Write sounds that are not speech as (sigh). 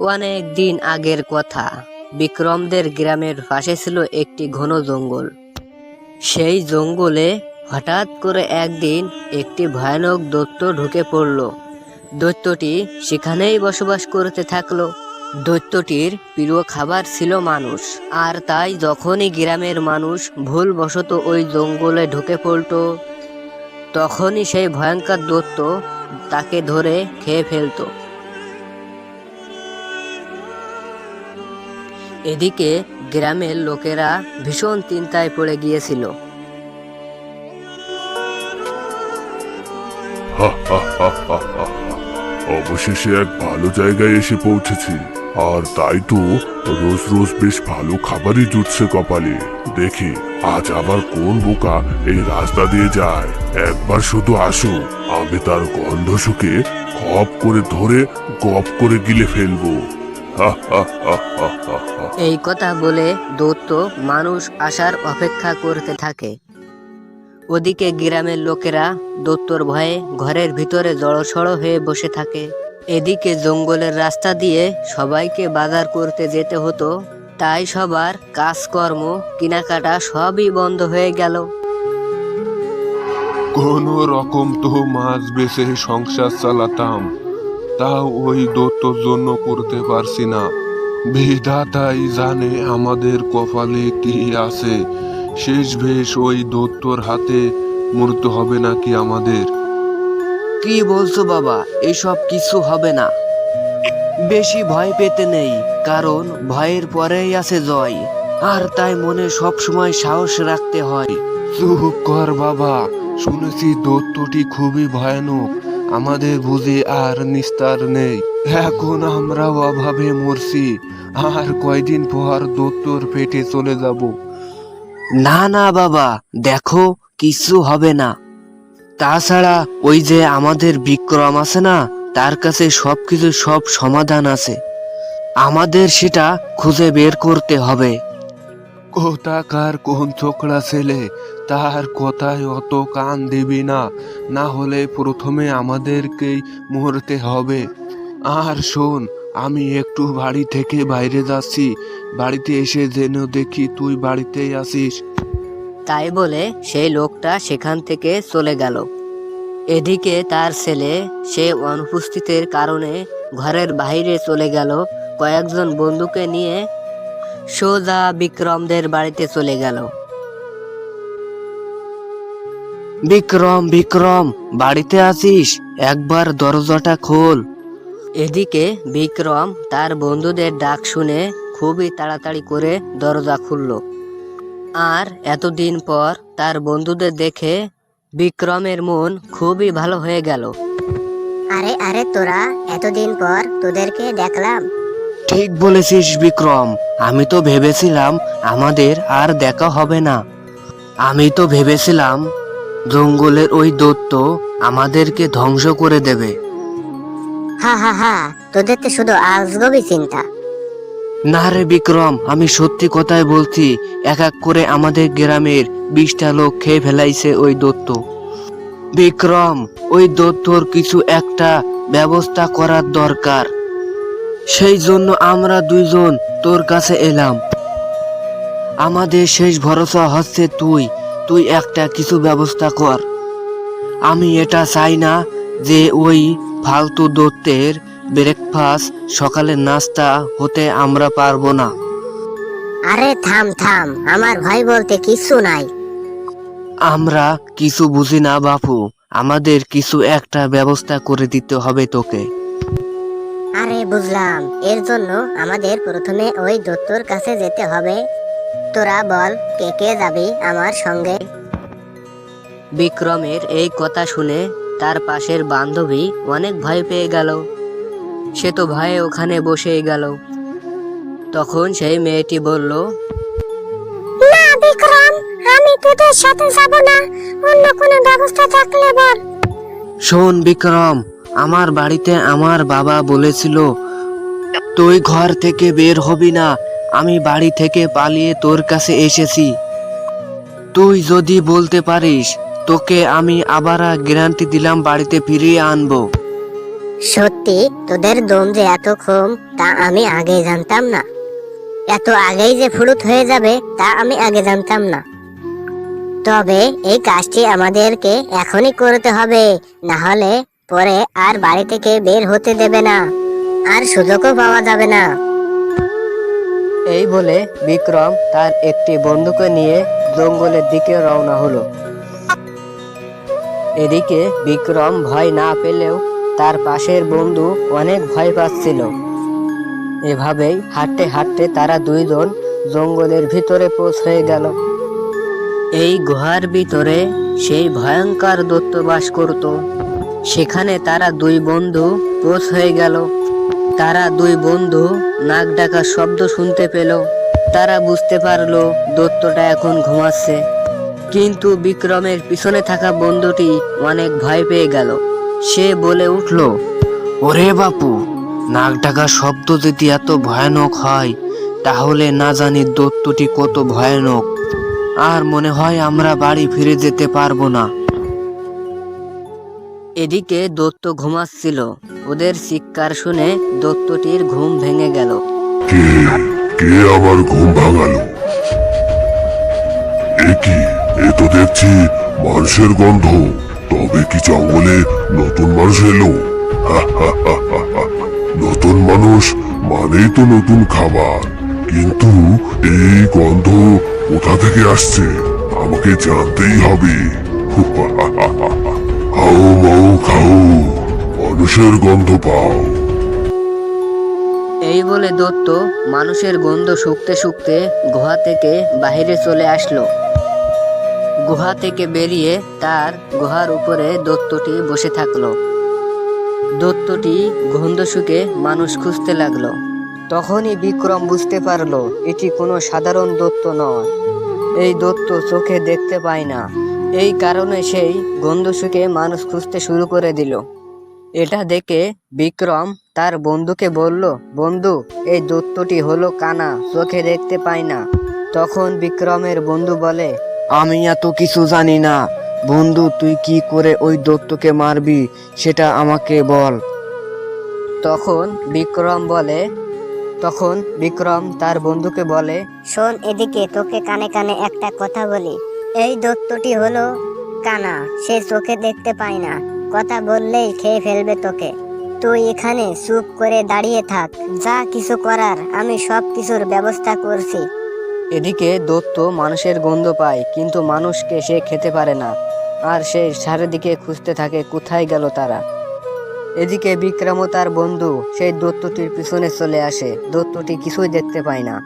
অনেক দিন আগের কথা। বিক্রমদের গ্রামের পাশে ছিল একটি ঘন জঙ্গল। সেই জঙ্গলে হঠাৎ করে একদিন একটি ভয়ানক দৈত্য ঢুকে পড়ল। দৈত্যটি সেখানেই বসবাস করতে থাকল। দৈত্যটির প্রিয় খাবার ছিল মানুষ। আর তাই যখনই গ্রামের মানুষ ভুলবশত ওই জঙ্গলে ঢুকে পড়তো তখনই সেই ভয়ঙ্কর দৈত্য তাকে ধরে খেয়ে ফেলতো। এদিকে গ্রামের লোকেরা ভীষণ চিন্তায় পড়ে গিয়েছিল। অবশেষে এক ভালো জায়গায় এসে পৌঁছেছি। আর তাই তো রোজ রোজ বেশ ভালো খাবারই জুটছে কপালে। দেখি, আজ আবার কোন বোকা এই রাস্তা দিয়ে যায়? একবার শুধু আসো আমি তার গন্ধ শুকে খপ করে ধরে গপ করে গিলে ফেলব। (laughs) এই কথা বলে দৈত্য মানুষ আসার অপেক্ষা করতে থাকে। ওদিকে গ্রামের লোকেরা দৈত্যর ভয়ে ঘরের ভিতরে জড়সড় হয়ে বসে থাকে। এদিকে জঙ্গলের রাস্তা দিয়ে সবাইকে বাজার করতে যেতে হতো। তাই সবার কাজকর্ম, কেনাকাটা সবই বন্ধ হয়ে গেল। কোনো রকম তো মাছ বেছে সংসার চালাতাম। তাও ওই দত্তর জন্য করতে পারছি না। বিধাতাই জানে আমাদের কপালে কি আছে। শেষ বেশ ওই দত্তর হাতে মরতে হবে নাকি আমাদের? কি বলছো বাবা এসব কিছু হবে না। বেশি ভয় পেতে নেই কারণ ভয়ের পরেই আছে জয়। আর তাই মনে সব সময় সাহস রাখতে হয়। চুপ কর বাবা শুনেছি দত্তটি খুবই ভয়ানক। আমাদের বুঝে আর নিস্তার নেই। এখন আমরা অভাবে মরছি। আর কয়দিন পর দত্তর পেটে চলে যাব। না না বাবা দেখো কিছু হবে না। তাছাড়া ওই যে আমাদের বিক্রম আছে না তার কাছে সবকিছু সব সমাধান আছে। আমাদের সেটা খুঁজে বের করতে হবে। কোথাকার কোন ছোকরা ছেলে তার কথায় অত কান দিবি না। না হলে প্রথমে আমাদেরকেই মরতে হবে। আর শোন, আমি একটু বাড়ি থেকে বাইরে যাচ্ছি। বাড়িতে এসে যেন দেখি তুই বাড়িতেই আসিস তাই বলে সেই লোকটা সেখান থেকে চলে গেল। এদিকে তার ছেলে, সে অনুপস্থিতির কারণে ঘরের বাইরে চলে গেল। কয়েকজন বন্ধুকে নিয়ে সোজা বিক্রমদের বাড়িতে চলে গেল। বিক্রম বিক্রম বাড়িতে আছিস? একবার দরজাটা খোল। এদিকে বিক্রম তার বন্ধুদের ডাক শুনে খুবই তাড়াতাড়ি করে দরজা খুলল। আর এতদিন পর তার বন্ধুদের দেখে বিক্রমের মন খুবই ভালো হয়ে গেল। আরে আরে তোরা এতদিন পর তোদেরকে দেখলাম। ঠিক বলেছিস বিক্রম আমি তো ভেবেছিলাম আমাদের আর দেখা হবে না। আমি তো ভেবেছিলাম জঙ্গলের ওই দত্ত আমাদেরকে ধ্বংস করে দেবে। হা হা হা তোদের তো শুধু আজগবি চিন্তা। না রে বিক্রম আমি সত্যি কথাই বলছি এক এক করে আমাদের গ্রামের বিশটা লোক খেয়ে ফেলাইছে ওই দত্ত বিক্রম ওই দত্তর কিছু একটা ব্যবস্থা করার দরকার। সেই জন্য আমরা দুইজন তোর কাছে এলাম। আমাদের শেষ ভরসা হচ্ছে তুই। তুই একটা কিছু ব্যবস্থা কর। আমি এটা চাই না যে ওই ফালতু দত্তের ব্রেকফাস্ট সকালের নাস্তা হতে আমরা পারব না। আরে থাম থাম আমার ভয় বলতে কিছু নাই। আমরা কিছু বুঝি না বাপু আমাদের কিছু একটা ব্যবস্থা করে দিতে হবে তোকে। আরে বুঝলাম এর জন্য আমাদের প্রথমে ওই দত্তর কাছে যেতে হবে। তোরা বল কে কে যাবি আমার সঙ্গে? বিক্রমের এই কথা শুনে তার পাশের বান্ধবী অনেক ভয় পেয়ে গেল। সে তো ভয়ে ওখানে বসেই গেল। তখন সেই মেয়েটি বলল না বিক্রম আমি তোদের সাথে যাব না। অন্য কোনো ব্যবস্থা থাকলে বল। শোন বিক্রম আমার বাড়িতে আমার বাবা বলেছিল তুই ঘর থেকে বের হবি না আমি বাড়ি থেকে পালিয়ে তোর কাছে এসেছি। তুই যদি বলতে পারিস, তোকে আমি আবার গ্যারান্টি দিলাম বাড়িতে ফিরিয়ে আনব। সত্যি, তোদের দম যে এত কম তা আমি আগে জানতাম না। এত আগেই যে ফুরুত হয়ে যাবে, তা আমি আগে জানতাম না। তবে এই কাজটি আমাদেরকে এখনই করতে হবে, না হলে পরে আর বাড়ি থেকে বের হতে দেবে না। আর সুযোগও পাওয়া যাবে না। এই বলে বিক্রম তার একটি বন্দুকে নিয়ে জঙ্গলের দিকে রওনা হলো। এদিকে বিক্রম ভয় না পেলেও তার পাশের বন্ধু অনেক ভয় পাচ্ছিল। এভাবেই হাঁটতে হাঁটতে তারা দুইজন জঙ্গলের ভিতরে পৌঁছে গেল। এই গুহার ভিতরে সেই ভয়ঙ্কর দত্ত বাস করত। সেখানে তারা দুই বন্ধু পৌঁছে গেল। তারা দুই বন্ধু নাক ডাকার শব্দ শুনতে পেল। তারা বুঝতে পারল দত্তটা এখন ঘুমাচ্ছে। কিন্তু বিক্রমের পিছনে থাকা বন্ধুটি অনেক ভয় পেয়ে গেল। সে বলে উঠল, ওরে বাপু, নাক ডাকার শব্দ যদি এত ভয়ানক হয়, তাহলে না জানি দত্তটি কত ভয়ানক। আর মনে হয় আমরা বাড়ি ফিরে যেতে পারব না। এদিকে দত্ত ঘুমাচ্ছিল। ওদের চিৎকার শুনে দত্তটির ঘুম ভেঙে গেল। কে? কে আমার ঘুম ভাঙালো? এ এ তো দেখছি মানুষের গন্ধ। তবে কি জঙ্গলে নতুন মানুষ এলো? (laughs) নতুন মানুষ মানেই তো নতুন খাবার। কিন্তু এই গন্ধ কোথা থেকে আসছে? আমাকে জানতেই হবে। (laughs) মানুষের গন্ধ পাও। এই বলে দত্ত মানুষের গন্ধ শুকতে শুকতে গুহা থেকে বাইরে চলে আসলো। গুহা থেকে বেরিয়ে তার গুহার উপরে দত্তটি বসে থাকল। দত্তটি গন্ধ শুকে মানুষ খুঁজতে লাগল। তখনই বিক্রম বুঝতে পারল, এটি কোনো সাধারণ দত্ত নয়। এই দত্ত চোখে দেখতে পায় না। এই কারণে সেই গন্ধ শুকে মানুষ খুঁজতে শুরু করে দিল। এটা দেখে বিক্রম তার বন্ধুকে বলল বন্ধু এই দত্তটি হলো কানা চোখে দেখতে পায় না। তখন বিক্রমের বন্ধু বলে আমি এত কিছু জানি না। বন্ধু তুই কি করে ওই দত্তকে মারবি সেটা আমাকে বল। তখন বিক্রম বলে তখন বিক্রম তার বন্ধুকে বলে শোন এদিকে তোকে কানে কানে একটা কথা বলি। এই দত্তটি হলো কানা সে চোখে দেখতে পায় না। কথা বললেই খেয়ে ফেলবে তোকে। তুই এখানে চুপ করে দাঁড়িয়ে থাক। যা কিছু করার, আমি সব কিছুর ব্যবস্থা করছি। এদিকে দত্ত মানুষের গন্ধ পায়, কিন্তু মানুষকে সে খেতে পারে না। আর সে চারিদিকে খুঁজতে থাকে, কোথায় গেল তারা। এদিকে বিক্রম তার বন্ধু, সেই দত্তটির পিছনে চলে আসে। দত্তটি কিছুই দেখতে পায় না।